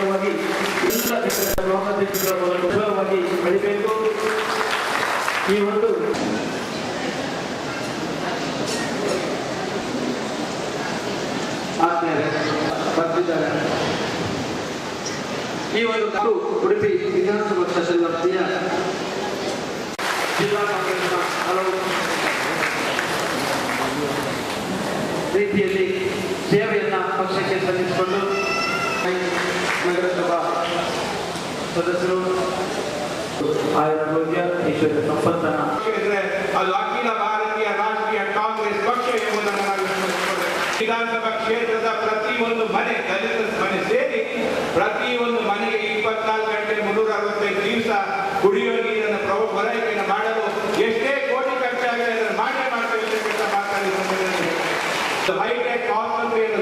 ಸುಲಭವಾಗಿ ಎಲ್ಲ ದೇಶದ ಮೂಲಕ ಸುಲಭವಾಗಿ ಬೆಳಿಬೇಕು. ಈ ಒಂದು ಆಗ್ತಾರೆ ಬರ್ತಿದ್ದಾರೆ. ಈ ಒಂದು ಕಾರು ಉಡುಪಿ ವಿಧಾನಸಭಾ ಕ್ಷೇತ್ರ ವ್ಯಾಪ್ತಿಯ ಜಿಲ್ಲಾ ಕಾಂಗ್ರೆಸ್ನ ಹಲವು ರೀತಿಯಲ್ಲಿ ಸೇವೆಯನ್ನ ಪಕ್ಷಕ್ಕೆ ಸಲ್ಲಿಸಿಕೊಂಡು ಸದಸ್ಯರು ಆಯುರ್ವೇದ್ಯ ಈಶ್ವರ ಸಂಪತ್ತನ ಇದ್ರೆ ಅದು ಅಖಿಲ ಭಾರತೀಯ ರಾಷ್ಟ್ರೀಯ ಕಾಂಗ್ರೆಸ್ ಪಕ್ಷ ಎಂಬುದನ್ನು ನಾವು ಸ್ಮರಿಸಿಕೊಳ್ಳಬೇಕು. ವಿಧಾನಸಭಾ ಕ್ಷೇತ್ರದ ಪ್ರತಿಯೊಂದು ಮನೆ ದಲಿತ ಮನೆ ಸೇರಿ ಪ್ರತಿಯೊಂದು ಮನೆಗೆ ಇಪ್ಪತ್ನಾಲ್ಕು ಗಂಟೆ ಮುನ್ನೂರ ಅರವತ್ತೈದು ದಿವಸ ಕುಡಿಯುವ ನೀರನ್ನು ಪ್ರವ ಪೂರೈಕೆಯನ್ನು ಮಾಡಲು ಎಷ್ಟೇ ಕೋಟಿ ಖರ್ಚಾಗಲಿ ಅದನ್ನು ಮಾಡೇ ಮಾಡ್ತೇವೆ ಅಂತ ಮಾತಾಡಿ ಹೈಟೆಕ್ ಆಸ್ಪತ್ರೆಯನ್ನು